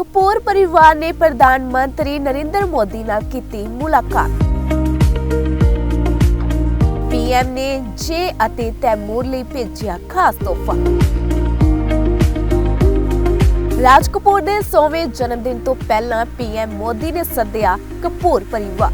ਕਪੂਰ ਪਰਿਵਾਰ ਨੇ ਪ੍ਰਧਾਨ ਮੰਤਰੀ ਨਰਿੰਦਰ ਮੋਦੀ ਨਾਲ ਕੀਤੀ ਮੁਲਾਕਾਤ। ਪੀਐਮ ਨੇ ਜੇ ਅਤੇ ਤੈਮੂਰ ਲਈ ਭੇਜਿਆ ਖਾਸ ਤੋਹਫਾ। ਰਾਜ ਕਪੂਰ ਦੇ 100ਵੇਂ ਜਨਮ ਦਿਨ ਤੋਂ ਪਹਿਲਾਂ ਪੀਐਮ ਮੋਦੀ ਨੇ ਸੱਦਿਆ ਕਪੂਰ ਪਰਿਵਾਰ।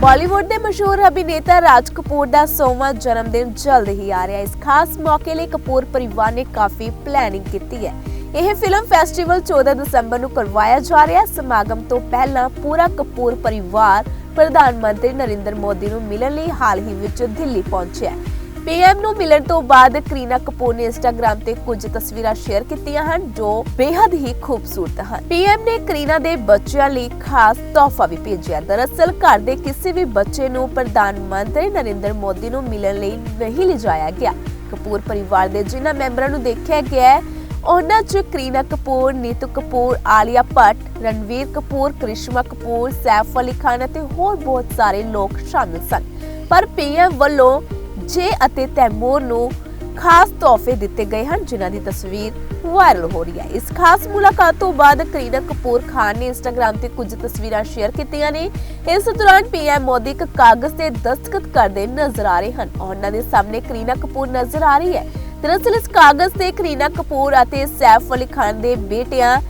ਬਾਲੀਵੁੱਡ ਦੇ ਮਸ਼ਹੂਰ ਅਭਿਨੇਤਾ ਰਾਜ ਕਪੂਰ ਦਾ 100ਵਾਂ ਜਨਮ ਦਿਨ ਜਲਦ ਹੀ ਆ ਰਿਹਾ ਹੈ। ਇਸ ਖਾਸ ਮੌਕੇ ਲਈ ਕਪੂਰ ਪਰਿਵਾਰ ਨੇ ਕਾਫੀ ਪਲੈਨਿੰਗ ਕੀਤੀ ਹੈ। ਇਹ ਫਿਲਮ ਫੈਸਟੀਵਲ 14 ਦਸੰਬਰ ਨੂੰ ਕਰਵਾਇਆ ਜਾ ਰਿਹਾ ਸਮਾਗਮ ਤੋਂ ਪਹਿਲਾਂ ਪੂਰਾ ਕਪੂਰ ਪਰਿਵਾਰ ਪ੍ਰਧਾਨ ਮੰਤਰੀ ਨਰਿੰਦਰ ਮੋਦੀ ਨੂੰ ਮਿਲਣ ਲਈ ਹਾਲ ਹੀ ਵਿੱਚ ਦਿੱਲੀ ਪਹੁੰਚਿਆ ਪੀਐਮ ਨੂੰ ਮਿਲਣ ਤੋਂ ਬਾਅਦ ਕਰੀਨਾ ਕਪੂਰ ਨੇ ਇੰਸਟਾਗ੍ਰam ਤੇ ਕੁਝ ਤਸਵੀਰਾਂ ਸ਼ੇਅਰ ਕੀਤੀਆਂ ਹਨ, ਜੋ ਬੇहद ਹੀ ਖੂਬਸੂਰਤ ਹਨ। ਪੀਐਮ ਨੇ ਕਰੀਨਾ ਦੇ ਬੱਚਿਆਂ ਲਈ ਖਾਸ ਤੋਹਫਾ ਵੀ ਭੇਜਿਆ। ਦਰਅਸਲ, ਘਰ ਦੇ ਕਿਸੇ ਵੀ ਬੱਚੇ ਨੂੰ ਪ੍ਰਧਾਨ ਮੰਤਰੀ ਨਰਿੰਦਰ ਮੋਦੀ ਨੂੰ ਮਿਲਣ ਲਈ ਨਹੀਂ ਲਿਜਾਇਆ ਗਿਆ। ਕਪੂਰ ਪਰਿਵਾਰ ਦੇ ਜਿਨ੍ਹਾਂ ਮੈਂਬਰਾਂ ਨੂੰ ਦੇਖਿਆ ਗਿਆ ਹੈ ਉਹਨਾਂ 'ਚ ਕਰੀਨਾ ਕਪੂਰ, ਨੀਤੂ ਕਪੂਰ, ਆਲੀਆ ਭੱਟ, ਰਣਵੀਰ ਕਪੂਰ, ਕ੍ਰਿਸ਼ਮਾ ਕਪੂਰ, ਸੈਫ ਅਲੀ ਖਾਨ ਅਤੇ ਹੋਰ ਬਹੁਤ ਸਾਰੇ ਲੋਕ ਸ਼ਾਮਿਲ ਸਨ। ਪਰ ਪੀਐਮ ਵੱਲੋਂ ਜੇ ਅਤੇ ਤੈਮੂਰ ਨੂੰ ਖਾਸ ਤੋਹਫੇ ਦਿੱਤੇ ਗਏ ਹਨ ਜਿਨ੍ਹਾਂ ਦੀ ਤਸਵੀਰ ਵਾਇਰਲ ਹੋ ਰਹੀ ਹੈ। ਇਸ ਖਾਸ ਮੁਲਾਕਾਤ ਤੋਂ ਬਾਅਦ ਕਰੀਨਾ ਕਪੂਰ ਖਾਨ ਨੇ ਇੰਸਟਾਗ੍ਰam ਤੇ ਕੁਝ ਤਸਵੀਰਾਂ ਸ਼ੇਅਰ ਕੀਤੀਆਂ ਨੇ। ਇਸ ਦੌਰਾਨ ਪੀਐਮ ਮੋਦੀ ਇੱਕ ਕਾਗਜ਼ ਤੇ ਦਸਤਖਤ ਕਰਦੇ ਨਜ਼ਰ ਆ ਰਹੇ ਹਨ। ਉਹਨਾਂ ਦੇ ਸਾਹਮਣੇ ਕਰੀਨਾ ਕਪੂਰ ਨਜ਼ਰ ਆ ਰਹੀ ਹੈ। ਦਰਅਸਲ ਇਸ ਕਾਗਜ਼ ਤੇ ਕਰੀਨਾ ਕਪੂਰ ਅਤੇ ਸੈਫ ਅਲੀ ਖਾਨ ਦੇ ਬੇਟਿਆਂ,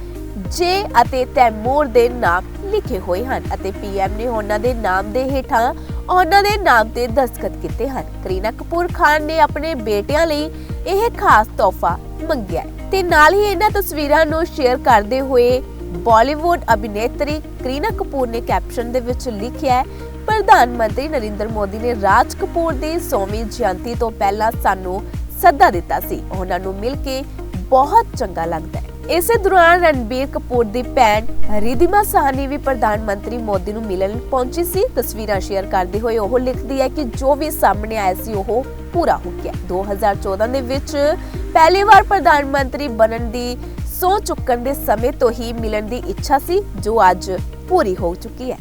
ਜੇ ਅਤੇ ਤੈਮੂਰ ਦੇ ਨਾਮ ਲਿਖੇ ਹੋਏ ਹਨ ਅਤੇ ਪੀਐਮ ਨੇ ਉਹਨਾਂ ਦੇ ਨਾਮ ਦੇ ਹੇਠਾਂ ਉਹਨਾਂ ਦੇ ਨਾਮ ਤੇ ਦਸਤਖਤ ਕੀਤੇ ਹਨ। ਕਰੀਨਾ ਕਪੂਰ ਖਾਨ ਨੇ ਆਪਣੇ ਬੇਟਿਆਂ ਲਈ ਇਹ ਖਾਸ ਤੋਹਫਾ ਮੰਗਿਆ ਤੇ ਨਾਲ ਹੀ ਇਹਨਾਂ ਤਸਵੀਰਾਂ ਨੂੰ ਸ਼ੇਅਰ ਕਰਦੇ ਹੋਏ ਬਾਲੀਵੁੱਡ ਅਭਿਨੇਤਰੀ ਕਰੀਨਾ ਕਪੂਰ ਨੇ ਕੈਪਸ਼ਨ ਦੇ ਵਿੱਚ ਲਿਖਿਆ ਹੈ, ਪ੍ਰਧਾਨ ਮੰਤਰੀ ਨਰਿੰਦਰ ਮੋਦੀ ਨੇ ਰਾਜ ਕਪੂਰ ਦੀ 100ਵੀਂ ਜਯੰਤੀ ਤੋਂ ਪਹਿਲਾਂ ਸਾਨੂੰ ਸੱਦਾ ਦਿੱਤਾ ਸੀ। ਉਹਨਾਂ ਨੂੰ ਮਿਲ ਕੇ ਬਹੁਤ ਚੰਗਾ ਲੱਗਦਾ ਹੈ। ਇਸੇ ਦੌਰਾਨ ਰਣਬੀਰ ਕਪੂਰ ਦੀ ਭੈਣ ਰਿਧਿਮਾ ਸਾਹਨੀ ਵੀ ਪ੍ਰਧਾਨ ਮੰਤਰੀ ਮੋਦੀ ਨੂੰ ਮਿਲਣ ਪਹੁੰਚੀ ਸੀ। ਤਸਵੀਰਾਂ ਸ਼ੇਅਰ ਕਰਦੇ ਹੋਏ ਉਹ ਲਿਖਦੀ ਹੈ ਕਿ ਜੋ ਵੀ ਸਾਹਮਣੇ ਆਇਆ ਸੀ, ਉਹ ਪੂਰਾ ਹੋ ਗਿਆ। 2014 ਦੇ ਵਿੱਚ ਪਹਿਲੀ ਵਾਰ ਪ੍ਰਧਾਨ ਮੰਤਰੀ ਬਣਨ ਦੀ ਸੋਚ ਚੁੱਕਣ ਦੇ ਸਮੇਂ ਤੋਂ ਹੀ ਮਿਲਣ ਦੀ ਇੱਛਾ ਸੀ, ਜੋ ਅੱਜ ਪੂਰੀ ਹੋ ਚੁੱਕੀ ਹੈ।